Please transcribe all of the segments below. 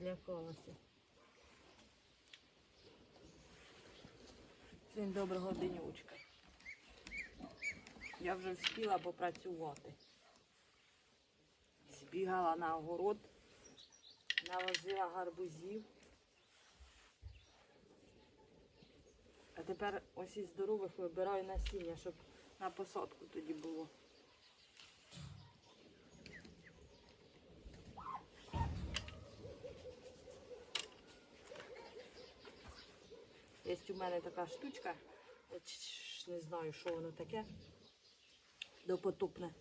Злякалася. Всім доброго денючка. Я вже встигла попрацювати. Збігала на огород, навозила гарбузів. А тепер ось із здорових вибираю насіння, щоб на посадку тоді було. У мене така штучка, не знаю, що воно таке, допотопне.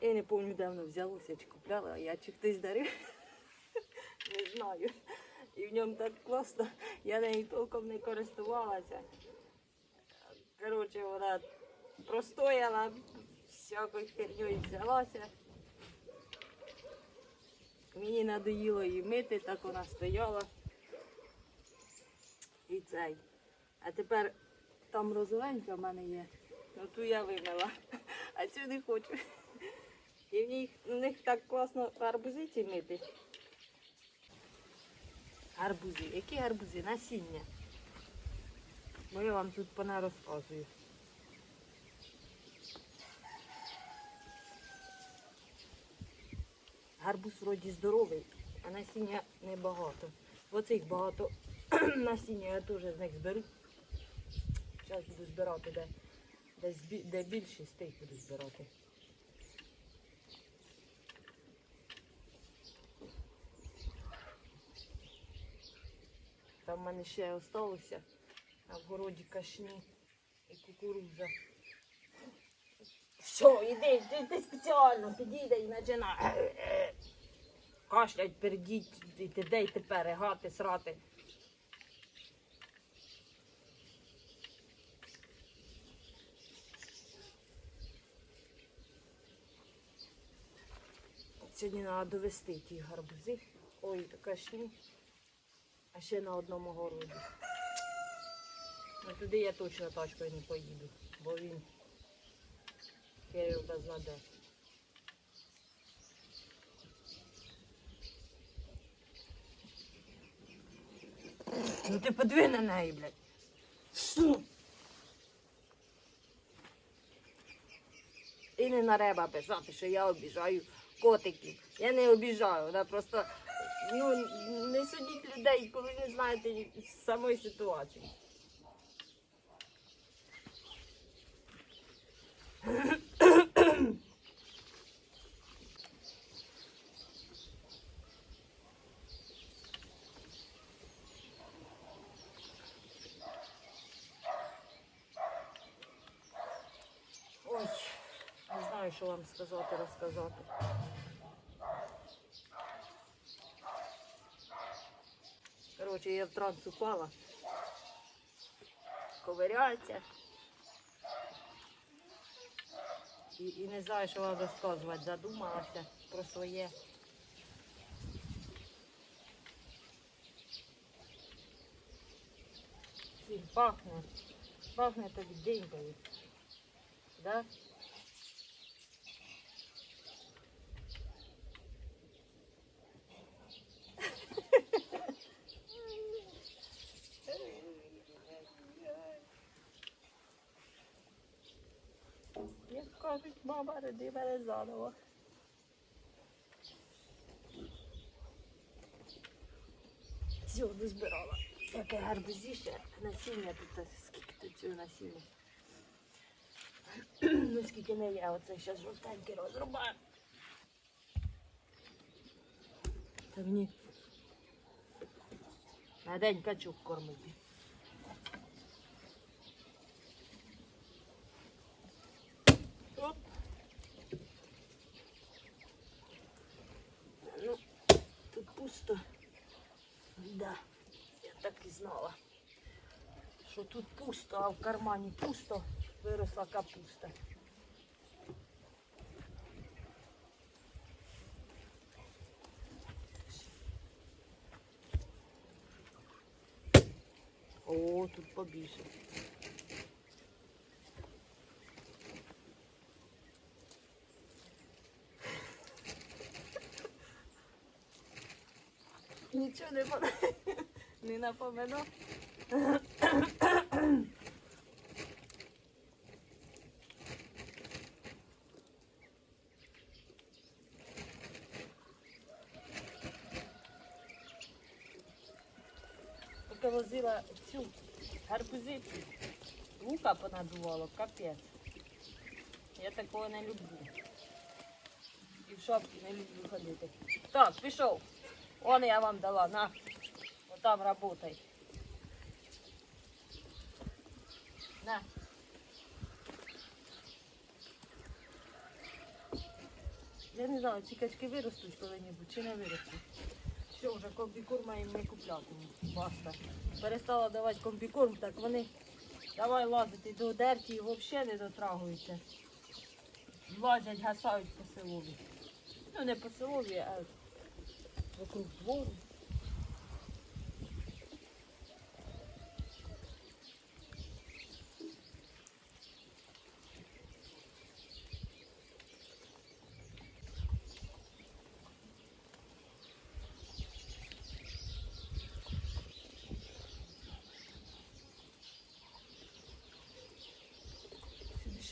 Я не пам'ятаю, де воно взялося, чи купляла, а я чи хтось дарив. Не знаю. І в ньому так класно, я нею толком не користувалася. Коротше, вона простояла, всякою херньою взялася. Мені надоїло її мити, так вона стояла. І цей. А тепер там розовенька в мене є. Ну ту я вимила, а цю не хочу. І в них, в них так класно гарбузиці мити. Гарбузи. Які гарбузи? Насіння. Бо я вам тут пона розказую. Гарбуз вроді здоровий, а насіння небагато. Оцих багато насіння я теж з них зберу. Зараз буду збирати, де, де, де більше, з тих буду збирати. Там в мене ще осталося, а в городі кашні і кукурудза. Все, іди, ти спеціально підійде і починає. Кашлять, передіть, і де й тепер ригати, срати. Сьогодні треба довести ті гарбузи. Ой, кашні. А ще на одному городі. Ну туди я точно тачкою не поїду, бо він Кирил без наде. Ну ти подиви на неї, блядь. Що? І не на реба писати, що я обіжаю котиків. Я не обіжаю, вона просто ну, не судіть людей, коли не знаєте самої ситуації. Ой, не знаю, що вам сказати, розказати. Коротше, я в транс упала. Ковиряється. І, і не знаю, що вам розказувати. Задумалася про своє. Пахне. Пахне так денькою. Да? Як кажуть, мама, роди мене заново. Все, дозбирала. Яке гарбузіще, насіння тут, скільки тут цього насіння. ну скільки не є, оце зараз жовтенький розрубаю. Та мені на день качук кормити. Оп. Ну, тут пусто. Да, я так і знала. Що тут пусто, а в кармані пусто, виросла капуста. О, тут побільше. нічого не, пон- не напоминав. Поки возила цю гарбузицю, лука понадувало, капець. Я такого не люблю. І в шапці не люблю ходити. Так, пішов. Он я вам дала, на. Отам работай. На. Я не знаю, ці качки виростуть коли-небудь чи не виростуть. Все, вже комбікорма їм не куплятиму. Баста. Перестала давати комбікорм, так вони давай лазити до дерті і взагалі не дотрагуються. Лазять, гасають по селові. Ну не по селові, а вокруг двору.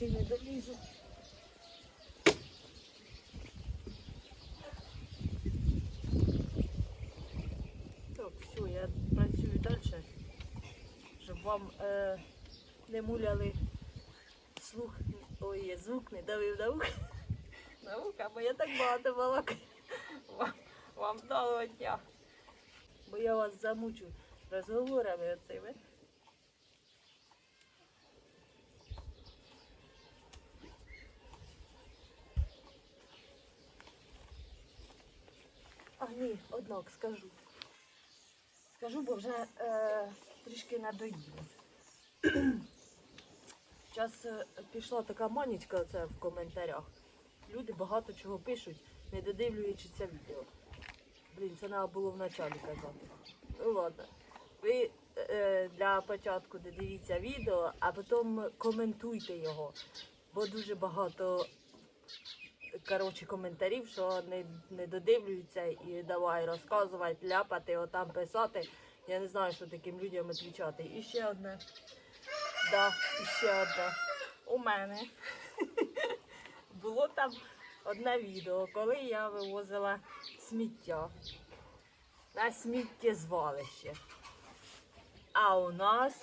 Не долізу. Так, все, я працюю далі, щоб вам е, не муляли слух, ой, звук не давив на ухо. На ухо, бо я так багато балакаю. Вам, вам дало дня. Бо я вас замучу розговорами оцими. Ні, однак скажу. Скажу, бо вже е, трішки надоїло. Зараз е, пішла така манічка це в коментарях. Люди багато чого пишуть, не додивлюючи це відео. Блін, це треба було вначалі казати. Ну ладно. Ви е, для початку додивіться відео, а потім коментуйте його. Бо дуже багато коротше, коментарів, що не, не додивлюються і давай розказувати, ляпати, отам писати. Я не знаю, що таким людям відповідати. І ще одне. Да, і ще одне. У мене було там одне відео, коли я вивозила сміття на сміттєзвалище. А у нас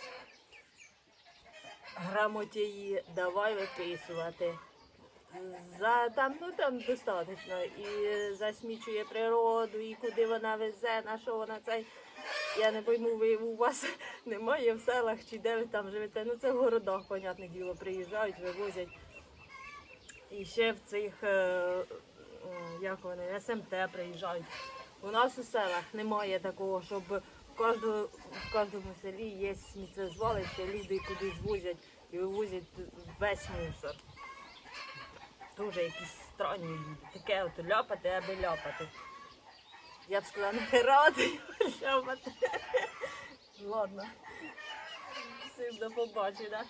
грамотії давай виписувати. За там, ну там достатньо. І засмічує природу, і куди вона везе, на що вона цей. Я не пойму, ви у вас немає в селах чи де ви там живете. Ну це в городах, понятне діло, приїжджають, вивозять. І ще в цих, е, як вони, СМТ приїжджають. У нас у селах немає такого, щоб в кожному, в кожному селі є сміттєзвалище, люди кудись возять і вивозять весь мусор. Дуже якісь странні люди. Таке от ляпати, аби ляпати. Я б сказала, не радий ляпати. Ладно. Всім до побачення.